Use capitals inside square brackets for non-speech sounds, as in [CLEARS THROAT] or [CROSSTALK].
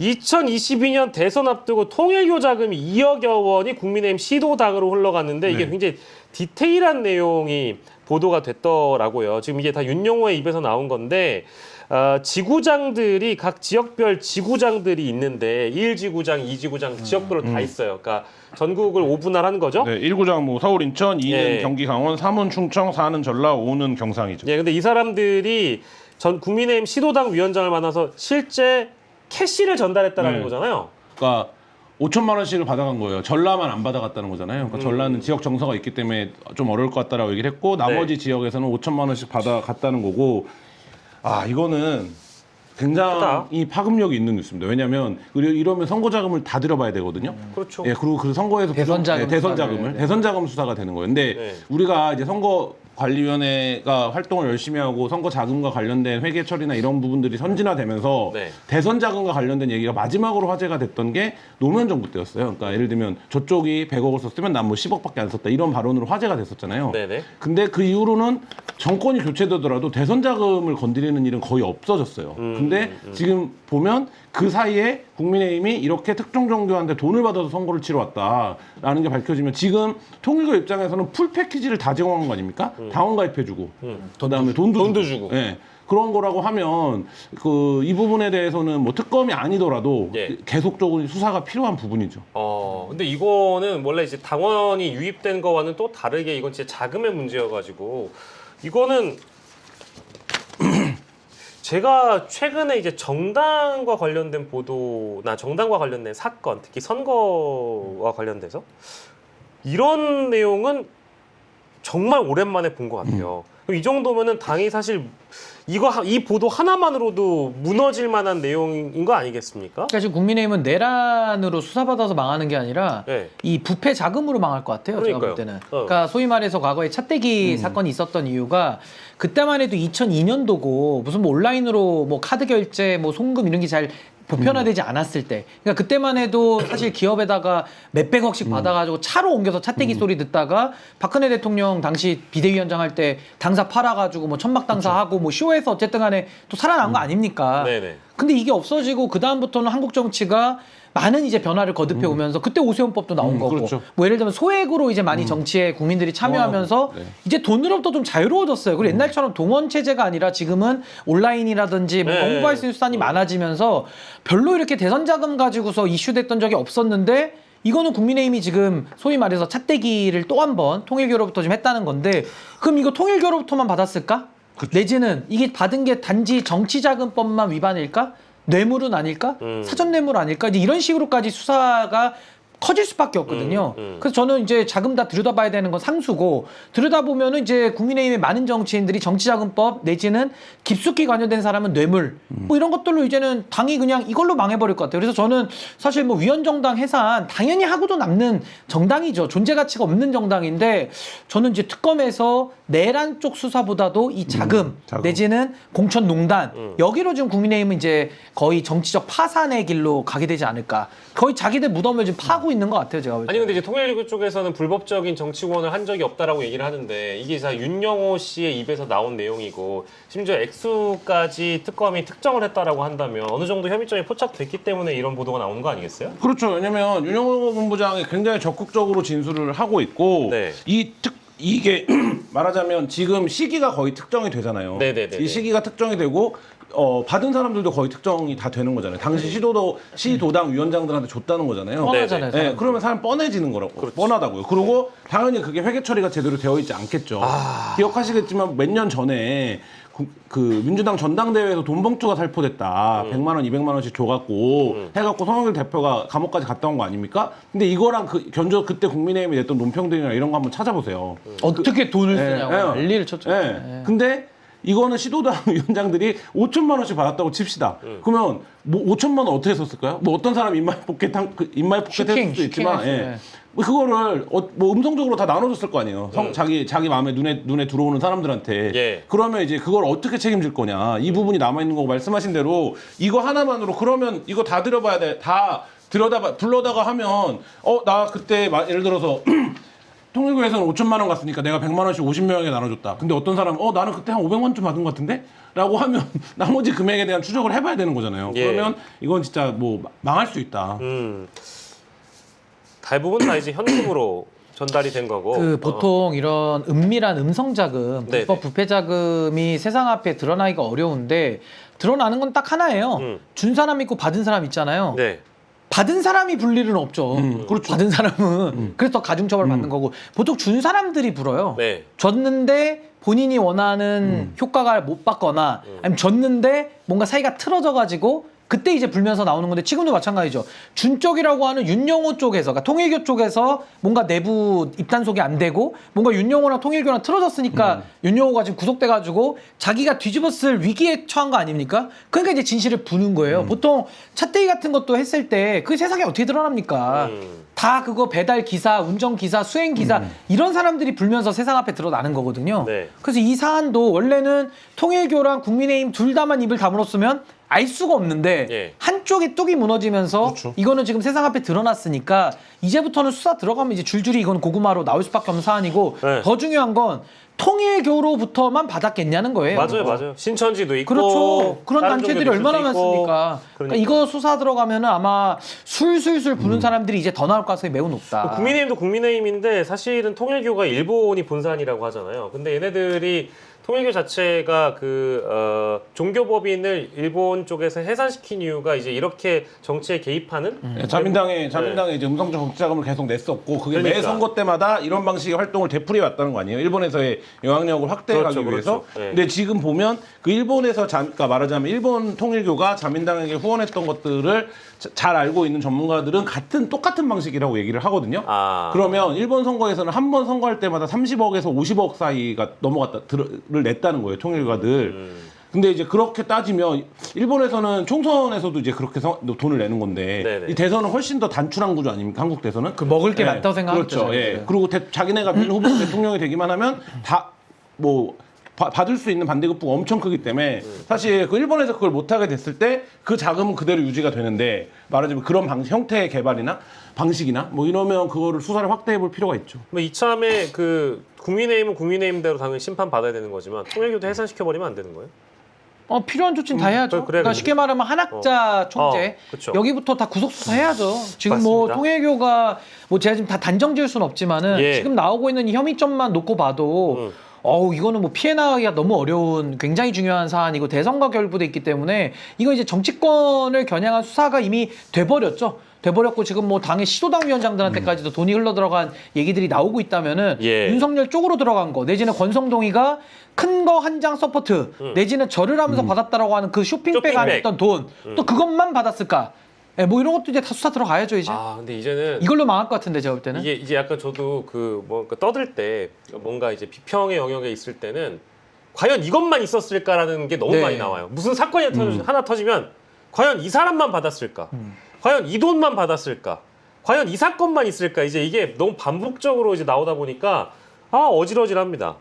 2022년 대선 앞두고 통일교 자금이 2억여 원이 국민의힘 시도당으로 흘러갔는데 이게 네. 굉장히 디테일한 내용이 보도가 됐더라고요. 지금 이게 다 윤영호의 입에서 나온 건데 어, 지구장들이 각 지역별 지구장들이 있는데 1지구장, 2지구장 지역별로 다 있어요. 그러니까 전국을 오분할 한 거죠. 네, 1구장 뭐 서울, 인천, 2는 예. 경기, 강원, 3은 충청, 4는 전라, 5는 경상이죠. 예, 근데 이 사람들이 전 국민의힘 시도당 위원장을 만나서 실제 캐시를 전달했다라는 네. 거잖아요. 그러니까 5천만 원씩을 받아간 거예요. 전라만 안 받아갔다는 거잖아요. 그러니까 전라는 지역 정서가 있기 때문에 좀 어려울 것 같다라고 얘기를 했고 나머지 지역에서는 5천만 원씩 받아갔다는 거고 아 이거는 굉장히 파급력이 있는 뉴스입니다. 왜냐하면 이러- 이러면 선거 자금을 다 들여봐야 되거든요. 그렇죠. 예, 그리고 그 선거에서 대선 부정- 자금 예, 대선 수사를 자금을 해야 대선 자금 수사가 되는 거예요. 근데 네. 우리가 이제 선거 관리위원회가 활동을 열심히 하고 선거 자금과 관련된 회계 처리나 이런 부분들이 선진화되면서 네. 대선 자금과 관련된 얘기가 마지막으로 화제가 됐던 게 노무현 정부 때였어요. 그러니까 예를 들면 저쪽이 100억을 썼으면 난 뭐 10억밖에 안 썼다 이런 발언으로 화제가 됐었잖아요. 네네. 근데 그 이후로는 정권이 교체되더라도 대선 자금을 건드리는 일은 거의 없어졌어요. 음, 근데 지금 보면 그 사이에 국민의힘이 이렇게 특정 정교한테 돈을 받아서 선거를 치러 왔다라는 게 밝혀지면 지금 통일교 입장에서는 풀 패키지를 다 제공한 거 아닙니까? 당원 가입해주고 그다음에 돈도, 음. 돈도 주고. 예. 그런 거라고 하면 그 이 부분에 대해서는 뭐 특검이 아니더라도 예. 계속적으로 수사가 필요한 부분이죠. 어, 근데 이거는 원래 이제 당원이 유입된 거와는 또 다르게 이건 진짜 자금의 문제여가지고 이거는 제가 최근에 이제 정당과 관련된 보도나 정당과 관련된 사건, 특히 선거와 관련돼서 이런 내용은 정말 오랜만에 본 것 같아요. 이 정도면은 당이 사실 이거 하- 이 보도 하나만으로도 무너질 만한 내용인 거 아니겠습니까? 그러니까 지금 국민의힘은 내란으로 수사받아서 망하는 게 아니라 네. 이 부패 자금으로 망할 것 같아요. 제가 그러니까요. 볼 때는. 어. 그러니까 소위 말해서 과거에 차떼기 사건이 있었던 이유가 그때만 해도 2002년도고 무슨 뭐 온라인으로 뭐 카드 결제, 뭐 송금 이런 게 잘 보편화되지 않았을 때. 그러니까 그때만 해도 사실 기업에다가 몇백억씩 받아가지고 차로 옮겨서 차떼기 소리 듣다가 박근혜 대통령 당시 비대위원장 할 때 당사 팔아가지고 뭐 천막 당사하고 뭐 쇼에서 어쨌든 간에 또 살아난 거 아닙니까? 네네. 근데 이게 없어지고 그 다음부터는 한국 정치가 많은 이제 변화를 거듭해 오면서 그때 오세훈법도 나온 음, 거고 그렇죠. 뭐 예를 들면 소액으로 이제 많이 정치에 국민들이 참여하면서 네. 이제 돈으로부터 좀 자유로워졌어요. 그리고 옛날처럼 동원 체제가 아니라 지금은 온라인이라든지 뭔가 네. 홍보할 수 있는 수단이 많아지면서 별로 이렇게 대선 자금 가지고서 이슈됐던 적이 없었는데 이거는 국민의힘이 지금 소위 말해서 찻대기를 또 한 번 통일교로부터 좀 했다는 건데 그럼 이거 통일교로부터만 받았을까? 내지는 이게 받은 게 단지 정치자금법만 위반일까? 뇌물은 아닐까? 음. 사전 뇌물 아닐까? 이제 이런 식으로까지 수사가 커질 수밖에 없거든요. 음, 음. 그래서 저는 이제 자금 다 들여다봐야 되는 건 상수고 들여다보면은 이제 국민의힘의 많은 정치인들이 정치자금법 내지는 깊숙이 관여된 사람은 뇌물 뭐 이런 것들로 이제는 당이 그냥 이걸로 망해버릴 것 같아요. 그래서 저는 사실 뭐 위원정당 해산 당연히 하고도 남는 정당이죠. 존재 가치가 없는 정당인데 저는 이제 특검에서 내란 쪽 수사보다도 이 자금, 자금. 내지는 공천농단 음. 여기로 지금 국민의힘은 이제 거의 정치적 파산의 길로 가게 되지 않을까. 거의 자기들 무덤을 지금 파고 있는 것 같아요. 제가 볼 때. 아니 근데 이제 통일교 쪽에서는 불법적인 정치권을 한 적이 없다라고 얘기를 하는데 이게 다 윤영호 씨의 입에서 나온 내용이고 심지어 액수까지 특검이 특정을 했다라고 한다면 어느 정도 혐의점이 포착됐기 때문에 이런 보도가 나오는 거 아니겠어요? 그렇죠. 왜냐면 윤영호 본부장이 굉장히 적극적으로 진술을 하고 있고 네. 이 특, 이게 [CLEARS THROAT] 말하자면 지금 시기가 거의 특정이 되잖아요. 네네네네. 이 시기가 특정이 되고 어, 받은 사람들도 거의 특정이 다 되는 거잖아요. 당시 시도도 시도당 위원장들한테 줬다는 거잖아요. 뻔하잖아요. 네, 사람. 그러면 사람 뻔해지는 거라고 뻔하다고요. 그리고 당연히 그게 회계 처리가 제대로 되어 있지 않겠죠. 기억하시겠지만 몇 년 전에 그, 그 민주당 전당대회에서 돈 봉투가 살포됐다. 100만 원, 200만 원씩 줘갖고 해갖고 송영길 대표가 감옥까지 갔다 온 거 아닙니까? 근데 이거랑 그 견조 그때 국민의힘이 냈던 논평들이나 이런 거 한번 찾아보세요. 어떻게 돈을 예, 쓰냐고 예. 난리를 쳤죠. 예. 예. 근데 이거는 시도당 [LAUGHS] 위원장들이 5천만 원씩 받았다고 칩시다. 그러면 뭐 5천만 원 어떻게 썼을까요? 뭐 어떤 사람 입마이 포켓 한, 그 입마이 포켓 슈킹, 했을 수도 있지만, 슈킹 예. 했어요. 뭐 그거를 어, 뭐 음성적으로 다 나눠줬을 거 아니에요. 성- 자기 자기 마음에 눈에 눈에 들어오는 사람들한테. 예. 그러면 이제 그걸 어떻게 책임질 거냐. 이 부분이 남아 있는 거고 말씀하신 대로 이거 하나만으로 그러면 이거 다 들여봐야 돼. 다 들여다봐 불러다가 하면 어 나 그때 마- 예를 들어서 [CLEARS THROAT] 통일교에서는 5천만 원 갔으니까 내가 100만 원씩 50명에게 나눠줬다. 근데 어떤 사람은 어 나는 그때 한 500만 원쯤 받은 것 같은데? 라고 하면 [LAUGHS] 나머지 금액에 대한 추적을 해봐야 되는 거잖아요. 예. 그러면 이건 진짜 뭐 망할 수 있다. 음. 대부분 다 이제 현금으로 전달이 된 거고. 그 어. 보통 이런 은밀한 음성 자금, 네네. 불법 부패 자금이 세상 앞에 드러나기가 어려운데 드러나는 건 딱 하나예요. 음. 준 사람 있고 받은 사람 있잖아요. 네. 받은 사람이 불 일은 없죠. 음, 그렇죠. 받은 사람은 그래서 더 가중처벌 받는 거고 보통 준 사람들이 불어요. 네. 줬는데 본인이 원하는 효과가 못 받거나 아니면 줬는데 뭔가 사이가 틀어져 가지고 그때 이제 불면서 나오는 건데 지금도 마찬가지죠. 준 쪽이라고 하는 윤영호 쪽에서 그러니까 통일교 쪽에서 뭔가 내부 입단속이 안 되고 뭔가 윤영호랑 통일교랑 틀어졌으니까 윤영호가 지금 구속돼 가지고 자기가 뒤집었을 위기에 처한 거 아닙니까? 그러니까 이제 진실을 부는 거예요. 보통 차떼기 같은 것도 했을 때 그 세상에 어떻게 드러납니까? 음. 다 그거 배달 기사, 운전 기사, 수행 기사 이런 사람들이 불면서 세상 앞에 드러나는 거거든요. 네. 그래서 이 사안도 원래는 통일교랑 국민의힘 둘 다만 입을 다물었으면 알 수가 없는데 예. 한쪽이 뚝이 무너지면서 그렇죠. 이거는 지금 세상 앞에 드러났으니까 이제부터는 수사 들어가면 이제 줄줄이 이건 고구마로 나올 수밖에 없는 사안이고 네. 더 중요한 건 통일교로부터만 받았겠냐는 거예요. 맞아요, 맞아요. 신천지도 있고. 그렇죠. 그런 다른 단체들이 종교도 얼마나. 많습니까? 그러니까 이거 수사 들어가면은 아마 술술술 부는 사람들이 이제 더 나올 가능성이 매우 높다. 그 국민의힘도 국민의힘인데 사실은 통일교가 일본이 본산이라고 하잖아요. 근데 얘네들이 통일교 자체가 그 어, 종교법인을 일본 쪽에서 해산시킨 이유가 이제 이렇게 정치에 개입하는 네, 자민당에 자민당에 이제 음성적 정치자금을 계속 냈었고 그게 매 그러니까. 선거 때마다 이런 방식의 활동을 되풀이 왔다는 거 아니에요? 일본에서의 영향력을 확대해가기 그렇죠, 위해서. 그렇죠. 네. 근데 지금 보면 그 일본에서 자, 그러니까 말하자면 일본 통일교가 자민당에게 후원했던 것들을 자- 잘 알고 있는 전문가들은 같은 똑같은 방식이라고 얘기를 하거든요. 아. 그러면 일본 선거에서는 한 번 선거할 때마다 30억에서 50억 사이가 넘어갔다 를 냈다는 거예요 통일가들. 음. 근데 이제 그렇게 따지면 일본에서는 총선에서도 이제 그렇게 성- 돈을 내는 건데 네네. 이 대선은 훨씬 더 단출한 구조 아닙니까 한국 대선은? 그 먹을 게 예, 많다고 생각하죠. 그렇죠. 예. 그리고 대- 자기네가 민 후보 [CLEARS THROAT] 대통령이 되기만 하면 다 뭐 받을 수 있는 반대급부가 엄청 크기 때문에 사실 그 일본에서 그걸 못하게 됐을 때 그 자금은 그대로 유지가 되는데 말하자면 그런 방 형태의 개발이나 방식이나 뭐 이러면 그거를 수사를 확대해 볼 필요가 있죠. 뭐 이참에 그 국민의힘은 국민의힘대로 당연히 심판 받아야 되는 거지만 통일교도 해산시켜 버리면 안 되는 거예요? 어 필요한 조치는 다 해야죠. 그래, 그래야 그러니까. 쉽게 말하면 한학자 총재 어, 그쵸. 여기부터 다 구속 수사 해야죠. 지금 뭐 맞습니다. 통일교가 뭐 제가 지금 다 단정 지을 수는 없지만은 예. 지금 나오고 있는 이 혐의점만 놓고 봐도 음. 어우 이거는 뭐 피해 나가기가 너무 어려운 굉장히 중요한 사안이고 대선과 결부돼 있기 때문에 이거 이제 정치권을 겨냥한 수사가 이미 돼버렸죠. 돼버렸고 지금 뭐 당의 시도당 위원장들한테까지도 돈이 흘러 들어간 얘기들이 나오고 있다면은 예. 윤석열 쪽으로 들어간 거 내지는 권성동이가 큰 거 한 장 서포트 내지는 절을 하면서 받았다라고 하는 그 쇼핑백 쇼핑백. 안에 있던 돈 또 그것만 받았을까? 예, 뭐 이런 것도 이제 다 수사 들어가야죠 이제. 아 근데 이제는 이걸로 망할 것 같은데 제가 볼 때는. 이게 이제 약간 저도 그 뭔가 떠들 때 뭔가 이제 비평의 영역에 있을 때는 과연 이것만 있었을까라는 게 너무 네. 많이 나와요. 무슨 사건이 터지- 하나 터지면 과연 이 사람만 받았을까? 음. 과연 이 돈만 받았을까? 과연 이 사건만 있을까? 이제 이게 너무 반복적으로 이제 나오다 보니까 아 어질어질합니다.